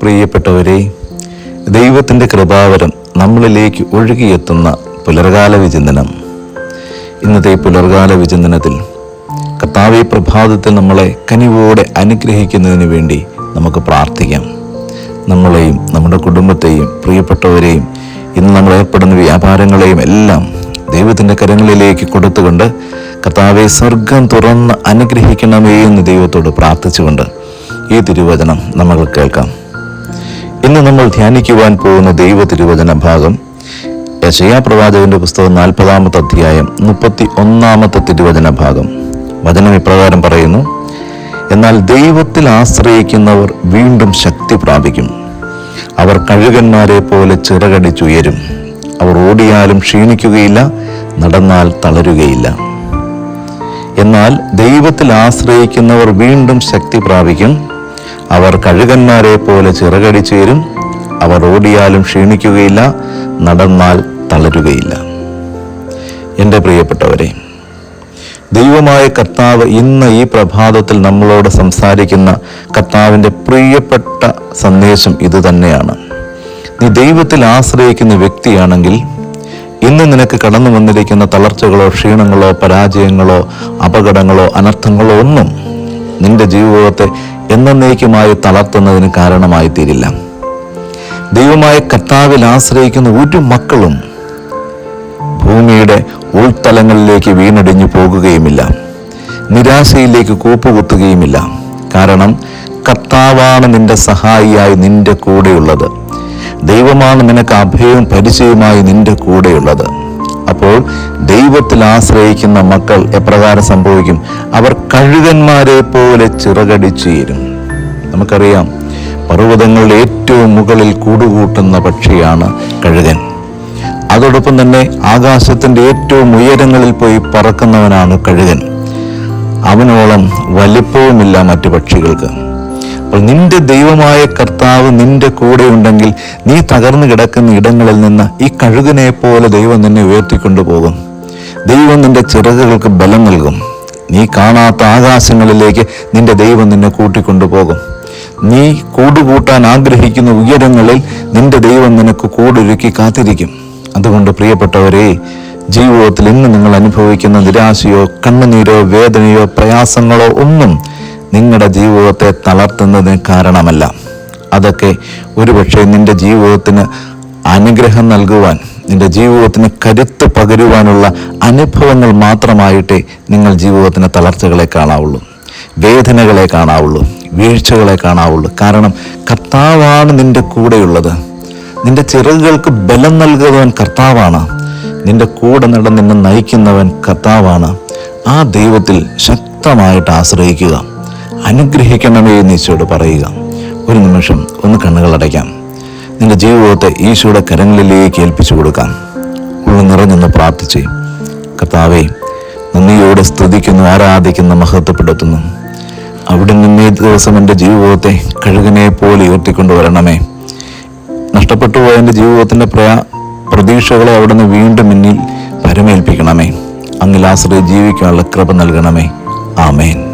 പ്രിയപ്പെട്ടവരെ ദൈവത്തിന്റെ കൃപാവരം നമ്മളിലേക്ക് ഒഴുകിയെത്തുന്ന പുലർകാല വിചിന്തനം. ഇന്നത്തെ പുലർകാല വിചിന്തനത്തിൽ കർത്താവെ പ്രഭാതത്തിൽ നമ്മളെ കനിവോടെ അനുഗ്രഹിക്കുന്നതിന് വേണ്ടി നമുക്ക് പ്രാർത്ഥിക്കാം. നമ്മളെയും നമ്മുടെ കുടുംബത്തെയും പ്രിയപ്പെട്ടവരെയും ഇന്ന് നമ്മൾ ഏർപ്പെടുന്ന വ്യാപാരങ്ങളെയും എല്ലാം ദൈവത്തിന്റെ കരങ്ങളിലേക്ക് കൊടുത്തുകൊണ്ട് കർത്താവെ സ്വർഗം തുറന്ന് അനുഗ്രഹിക്കണമേ എന്ന് ദൈവത്തോട് പ്രാർത്ഥിച്ചുകൊണ്ട് ഈ തിരുവചനം നമ്മൾ കേൾക്കാം. ഇന്ന് നമ്മൾ ധ്യാനിക്കുവാൻ പോകുന്ന ദൈവ തിരുവചന ഭാഗം യശയാ പ്രവാചകന്റെ പുസ്തകം നാൽപ്പതാമത്തെ അധ്യായം മുപ്പത്തി ഒന്നാമത്തെ തിരുവചന ഭാഗം. വചനം ഇപ്രകാരം പറയുന്നു എന്നാൽ ദൈവത്തിൽ ആശ്രയിക്കുന്നവർ വീണ്ടും ശക്തി പ്രാപിക്കും. അവർ കഴുകന്മാരെ പോലെ ചിറകടിച്ചുയരും. അവർ ഓടിയാലും ക്ഷീണിക്കുകയില്ല നടന്നാൽ തളരുകയില്ല. എന്നാൽ ദൈവത്തിൽ ആശ്രയിക്കുന്നവർ വീണ്ടും ശക്തി പ്രാപിക്കും. അവർ കഴുകന്മാരെ പോലെ ചിറകടിച്ചുയരും അവർ ഓടിയാലും ക്ഷീണിക്കുകയില്ല നടന്നാൽ തളരുകയില്ല. എന്റെ പ്രിയപ്പെട്ടവരെ ദൈവമായ കർത്താവ് ഇന്ന് ഈ പ്രഭാതത്തിൽ നമ്മളോട് സംസാരിക്കുന്ന കർത്താവിന്റെ പ്രിയപ്പെട്ട സന്ദേശം ഇത് തന്നെയാണ്. നീ ദൈവത്തിൽ ആശ്രയിക്കുന്ന വ്യക്തിയാണെങ്കിൽ ഇന്ന് നിനക്ക് കടന്നു വന്നിരിക്കുന്ന തളർച്ചകളോ ക്ഷീണങ്ങളോ പരാജയങ്ങളോ അപകടങ്ങളോ അനർത്ഥങ്ങളോ ഒന്നും നിന്റെ ജീവിതത്തെ എന്നേക്കുമായി തളർത്തുന്നതിന് കാരണമായി തീരില്ല ദൈവമായ കർത്താവിൽ ആശ്രയിക്കുന്ന ഒരു മക്കളും ഭൂമിയുടെ ഉൾത്തലങ്ങളിലേക്ക് വീണടിഞ്ഞു പോകുകയുമില്ല. നിരാശയിലേക്ക് കൂപ്പുകുത്തുകയുമില്ല. കാരണം കർത്താവാണ് നിന്റെ സഹായിയായി നിന്റെ കൂടെയുള്ളത്. ദൈവമാണ് നിനക്ക് അഭയവും പരിചയമായി നിന്റെ കൂടെയുള്ളത്. ദൈവത്തിൽ ആശ്രയിക്കുന്ന മക്കൾ എപ്രകാരം സംഭവിക്കും? അവർ കഴുകന്മാരെ പോലെ ചിറകടിച്ചുയരും നമുക്കറിയാം പർവതങ്ങളുടെ ഏറ്റവും മുകളിൽ കൂടുകൂട്ടുന്ന പക്ഷിയാണ് കഴുകൻ. അതോടൊപ്പം തന്നെ ആകാശത്തിന്റെ ഏറ്റവും ഉയരങ്ങളിൽ പോയി പറക്കുന്നവനാണ് കഴുകൻ. അവനോളം വലിപ്പവുമില്ല മറ്റു പക്ഷികൾക്ക്. അപ്പോൾ നിന്റെ ദൈവമായ കർത്താവ് നിന്റെ കൂടെ ഉണ്ടെങ്കിൽ നീ തകർന്നു കിടക്കുന്ന ഇടങ്ങളിൽ നിന്ന് ഈ കഴുകനെ പോലെ ദൈവം നിന്നെ ഉയർത്തിക്കൊണ്ടുപോകും. ദൈവം നിന്റെ ചിറകുകൾക്ക് ബലം നൽകും. നീ കാണാത്ത ആകാശങ്ങളിലേക്ക് നിന്റെ ദൈവം നിന്നെ കൂട്ടിക്കൊണ്ടുപോകും. നീ കൂടുകൂട്ടാൻ ആഗ്രഹിക്കുന്ന ഉയരങ്ങളിൽ നിന്റെ ദൈവം നിനക്ക് കൂടൊരുക്കി കാത്തിരിക്കും. അതുകൊണ്ട് പ്രിയപ്പെട്ടവരെ ജീവിതത്തിൽ ഇന്ന് നിങ്ങൾ അനുഭവിക്കുന്ന നിരാശയോ കണ്ണുനീരോ വേദനയോ പ്രയാസങ്ങളോ ഒന്നും നിങ്ങളുടെ ജീവിതത്തെ തളർത്തുന്നതിന് കാരണമല്ല. അതൊക്കെ ഒരുപക്ഷെ നിന്റെ ജീവിതത്തിന് അനുഗ്രഹം നൽകുവാൻ നിന്റെ ജീവിതത്തിന് കരുത്ത് പകരുവാനുള്ള അനുഭവങ്ങൾ മാത്രമായിട്ടേ നിങ്ങൾ ജീവിതത്തിന് തളർച്ചകളെ കാണാവുള്ളൂ. വേദനകളെ കാണാവുള്ളൂ. വീഴ്ചകളെ കാണാവുള്ളൂ. കാരണം കർത്താവാണ് നിന്റെ കൂടെയുള്ളത്. നിന്റെ ചിറകുകൾക്ക് ബലം നൽകുന്നവൻ കർത്താവാണ്. നിന്റെ കൂടെ നടന്ന് നിന്നെ നയിക്കുന്നവൻ കർത്താവാണ്. ആ ദൈവത്തിൽ ശക്തമായിട്ട് ആശ്രയിക്കുക. അനുഗ്രഹിക്കണമേ എന്ന് ഈശോയോട് പറയുക. ഒരു നിമിഷം ഒന്ന് കണ്ണുകൾ അടയ്ക്കാം. നിന്റെ ജീവിതത്തെ ഈശോയുടെ കരങ്ങളിലേക്ക് ഏൽപ്പിച്ചു കൊടുക്കാം. ഉള്ള നിറഞ്ഞെന്ന് പ്രാർത്ഥിച്ച് കർത്താവെ നന്ദിയോടെ സ്തുതിക്കുന്നു ആരാധിക്കുന്നു മഹത്വപ്പെടുത്തുന്നു. അവിടെ നിന്ന് ഈ ദിവസം എന്റെ ജീവിതത്തെ കഴുകനെ പോലെ ഉയർത്തിക്കൊണ്ടു വരണമേ. നഷ്ടപ്പെട്ടു പോയ എന്റെ ജീവിതത്തിന്റെ പ്രയാ പ്രതീക്ഷകളെ അവിടുന്ന് വീണ്ടും എന്നിൽ പരമേൽപ്പിക്കണമേ. അങ്ങിൽ ആശ്രയി ജീവിക്കാനുള്ള കൃപ നൽകണമേ. ആമേൻ.